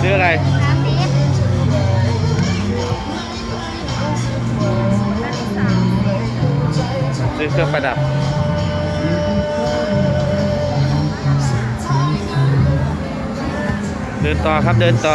ซื้ออะไรซื้อเครื่องประดับเดินต่อครับเดินต่อ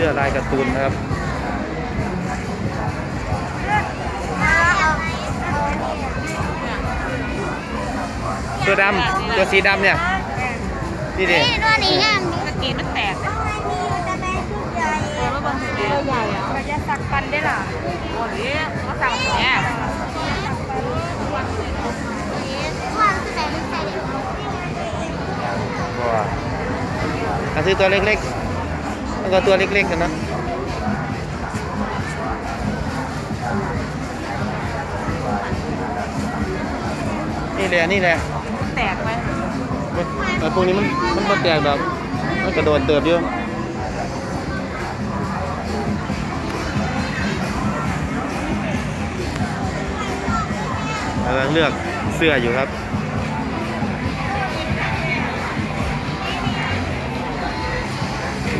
สื้อลายการ์ตูนนะครับตัวดำตัวสีดำเนี่ยนี่ดินี่ตัวนี้งามดิสกรีนมันแตกเอาไว้มีอยู่แต่แม่ชุดใหญ่ตัวมันบางตัวใหญ่อะมันจะสักปันได้ล่ะโอ้ยเขาสั่งอย่างเงี้ยว่าคือแต่ไม่ใช่เด็กว้าถ้าซื้อตัวเล็กๆแล้ว ก็ตัวเล็กๆกันนะนี่แหละนี่แหละแตกไหมมันไอ้พวกนี้มันมันมาแตกแบบมันกระโดดเติบอยู่กำลังเลือกเสื้ออยู่ครับ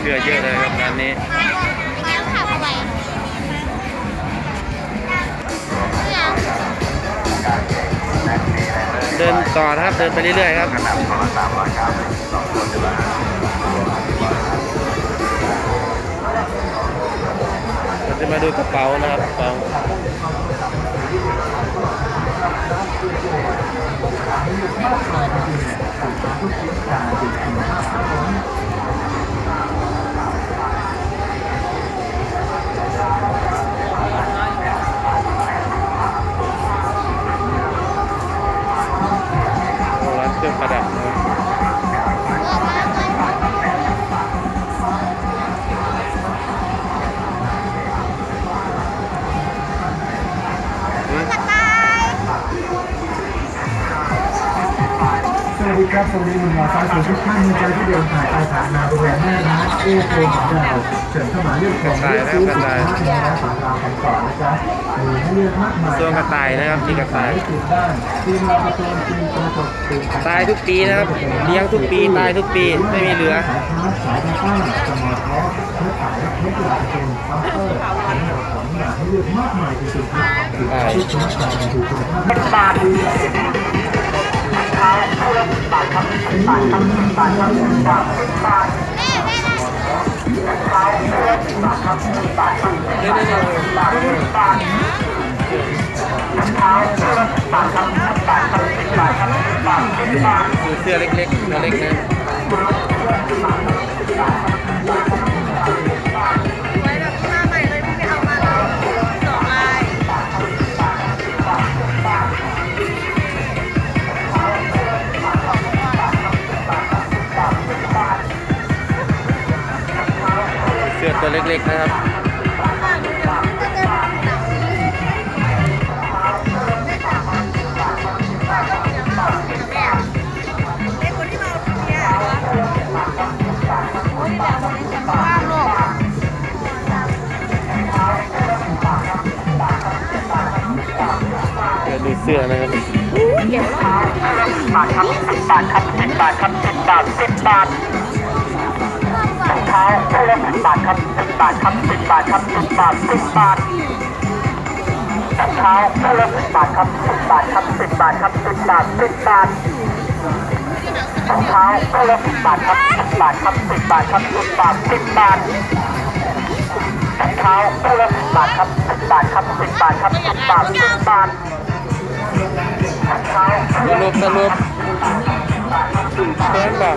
เสื้อเยอะเลยครับร้านนี้แก้วขับไปเดินต่อนะครับเดินไปเรื่อยๆครับเราจะมาดูกระเป๋านะครับกระเป๋า ดีครับสวัสดีหนุ่มหมอสาวสวยทุกท่านมีใจที่เดินผ่านไปผ่านมาบริเวณหน้าร้านเอโฟของเราเชิญเข้ามาเลือกของเลือกซื้อสินค้าในร้านของเรากันก่อนนะจ๊ะมีให้เลือกมากมายส่วนกระต่ายนะครับมีกระต่ายติดบ้านทีมเราประตูทีมกระจกทีมตายทุกปีนะครับเลี้ยงทุกปีตายทุกปีไม่มีเหลือสายค้าสายตาต้าสมอท็อปเนื้อขายเนื้อหลักเป็นคัพเตอร์ทั้งหมดของหนาให้เลือกมากมายจริงๆครับติดชุดนัการดูคุณภาพแม่แม่ดู เสื้อเล็กๆตัวเล็กนะ ตัวเล็กๆนะครับไอ้คนที่มาเอาชุดเนี้ยโอ้ยแบบวันนี้จะมาว่างโลกเดี๋ยวดูเสื้อนะครับเก็บแล้วบาทครับสิบบาทครับสิบบาทครับสิบบาทสิบบาท บบาทครับสิบบาทครับสิบบาทครับสิบบาทสิบบาทรองเท้าคู่ละสิบบาทครับสิบบาทครับสิบบาทครับสิบบาทสิบบาทรองเท้าคู่ละสิบบาทครับสิบบาทครับสิบบาทครับสิบบาทสิบบาทรองเท้าคู่ละสิบบาทครับสิบบาทครับสิบบาทครับสิบบาทสิบบาทรองเท้าสรุปสรุปเพิ่มแบบ